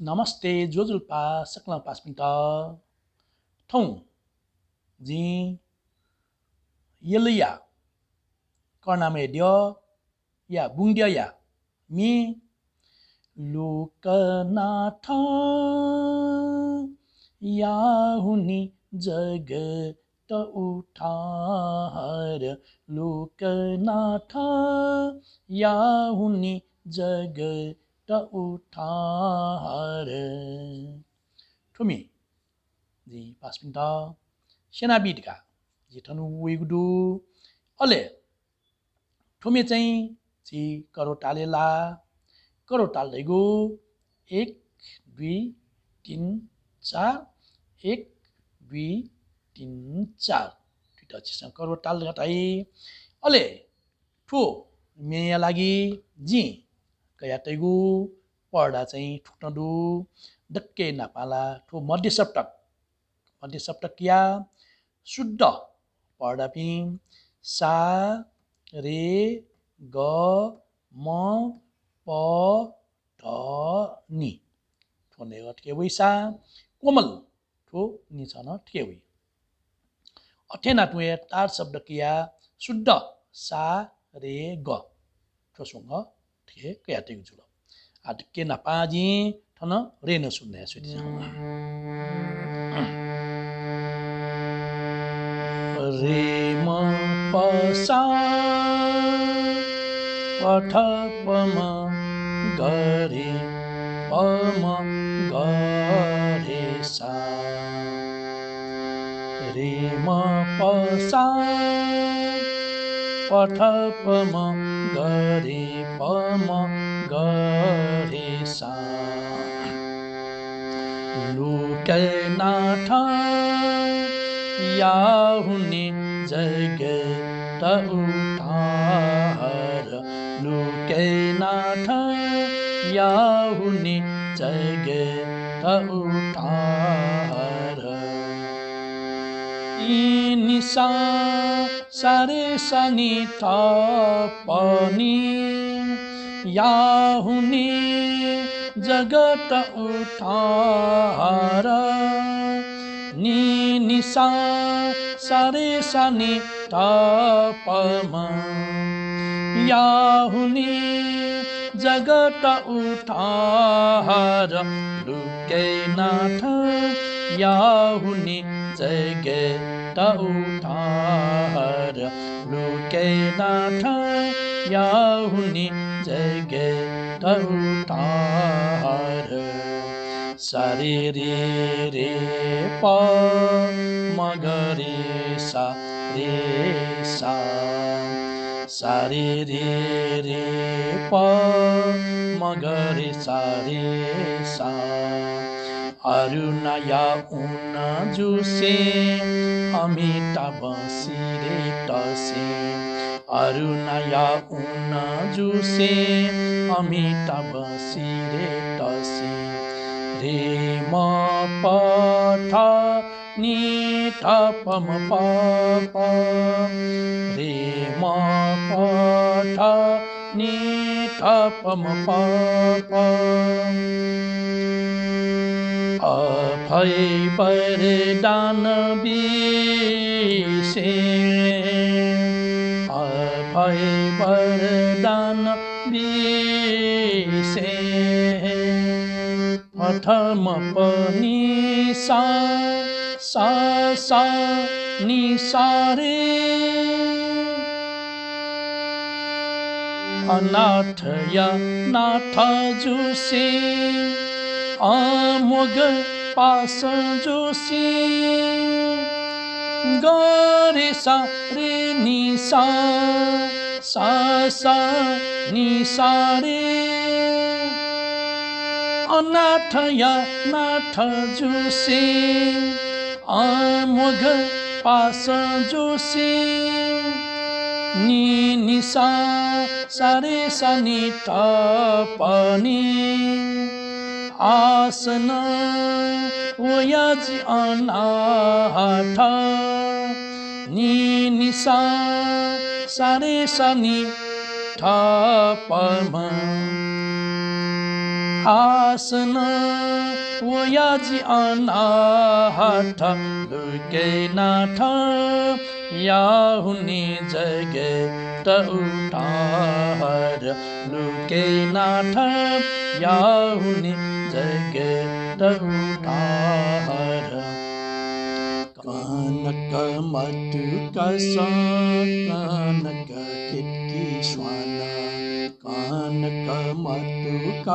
नमस्ते जोजुल्पा सक्ला पाँच मिनट ठाउँ जी यलया कर्णामेड्य या बुङ्ड्य या मि लोकनाथ या हुनी जगत उठार लोकनाथ या हुनी जगत मिनट सेना बिटका जी ठनु वेगुडु अले ठुमी चाहिँ करो टालेला करो टाल्दैगो एक दुई तिन चार एक दुई तिन चार दुईवटा करो टाल घटाइ अले ठो मेया लागि जी कया तैगु पढ्दा चाहिँ ठुक्नडु डक्के नापाला ठो मध्य सप्तक मध्य सप्तक या शुद्ध पढ्दा पि सा रे ग म प ढ नि। ठोने ठेवै सा कोमल ठो नि छन ठेवै। अठेना टुए तार शब्द किया शुद्ध सा रे ग। ठोसँग ठे कया टेक जुल आट के पाजी ठन रे न सुन्ने सुति रे म पसा पठ पम गरे पम गरे सा रे म पसा पम गरे पम गरे सा लुकनाथ या हुने जगत उठार लुकनाथ या हुने उठार यी निसा सारे सनि पनि या हुने जगत उठार। नि निसा सारे सनि पमा या हुने जगत उठार। लुकै नाथ या हुने जगत उठार लुकै नाथ या हुने जगत उठार सारे रे प मगरे सा सारे रे प मगरे सा सा अरुणया उन जुसे अमिताभ सिरे टसे। अरुणया उन जुसे अमिताभ सिरे टसे। रे म प थ ni ta रे ma pa pa re ma अभय वरदान बिसे। अभय वरदान बिसे। प्रथम पनि सा सा सा नि सा रे अनाथ या नाथ जुसे। अमोग पास जोसी गरे सा रे नि सा सा सा नि सा रे अनाथ या नाथ जोसी अमोघ पास जोसी नि निसा सारे सनि पनि। आसन ओयाजी अनाथ। नि निसा सारे सनि ठपमा हासन ओयाजी अनाहठ लुके नाथ या हुने जगे त उठार। लुके नाथ या जगदुतार कनक मधुक कनक किश्वान कनक मधुक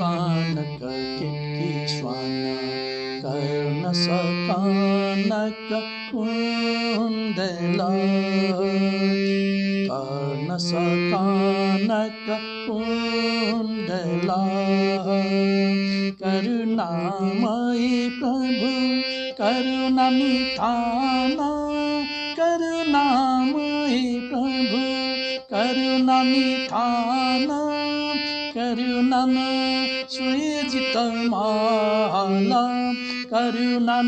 कनक किश्वान कर्ण सनक कुंदला कर्ण सनक कुंद कुन्दला करुणामयी प्रभु करुणा निधाना करुणामयी प्रभु करुणा निधाना करुणा सुजित माला करुणा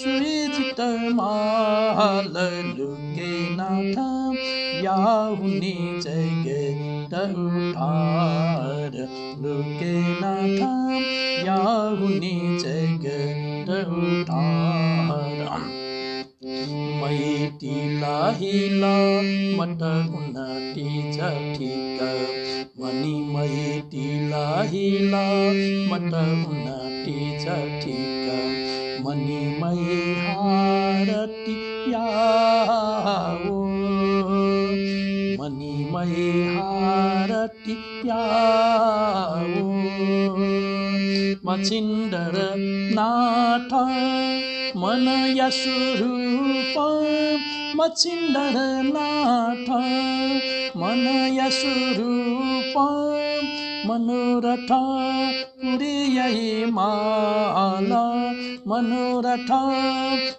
सुजित माल लुके नाथ या हुने जगे उठार लुके नाथ या हुने जगे उठार मैटिला हिला मट उन्नति जठिक मणि हिला मट उन्नति जठिक मिन्दर नाट मनयस्वरूप मिन्दर नाट मन मनोरथ पुरे माला मनोरथ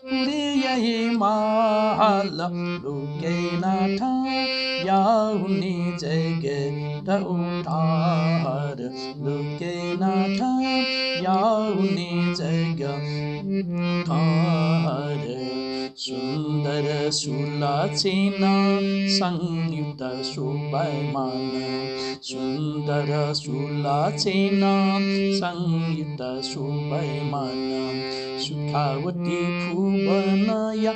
पुरे माल लुके नाथ या हुने जगे त उठार लुके नाथ या हुने जग थार सुन्दर सुलक्षण संयुक्त शोभमान सुन्दर सुलक्षण संयुक्त शोभमान सुखावती भुवनया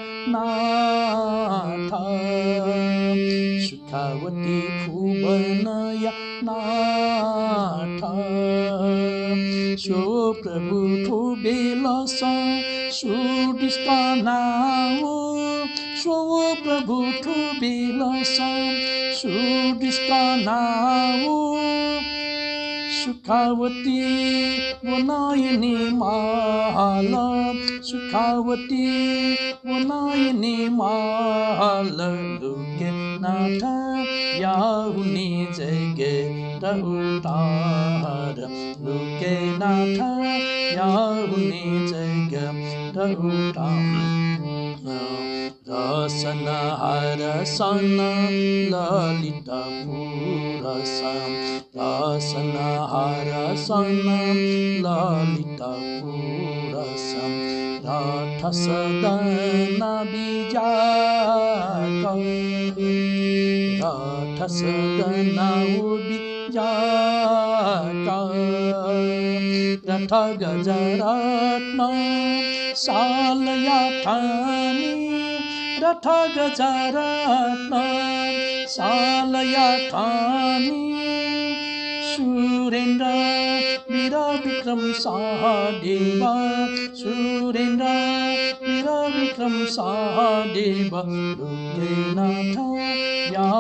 सुखावती भुवनया नाथ। सो प्रभु सूट नाम। सो प्रभु ठु बिलसम नाम। सुखावती बनायनी माल। सुखावती बनायनी माल। दुखे नाथ याहुनी जगे रहुतार दुखे नाथ याहुनी जगे त उतार रसन हरसन ललित पुरस रसन हरसन ललित पुरस राठ सदन बिजाक राठ सदन रथ गजरत्न सालया ठानी रथ गजरत्न सालया ठानी सुरेन्द्र वीर विक्रम सहदेव सुरेन्द्र सहदेव रुद्रनाथ या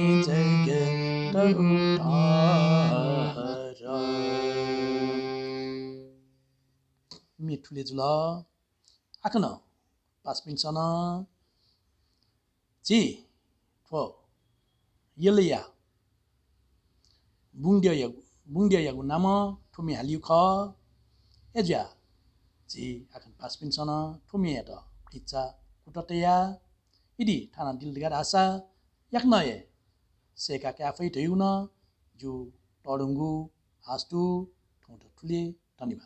मी ठुले जुल आठ न। पाँच मिनटसन जी। ठो। येलैया। बुङ्ड्या या बुङ्ड्या यागु नाम ठुमी हालिउ ख। एज्या जी। आखन पाँच मिनटसन ठुमी या त। खिच्चा कुटटया इडी। ठाना दिलगार आशा। याक न ए। 세가 카페 되우나 주 떠릉구 아스투 통도 툴리 더니바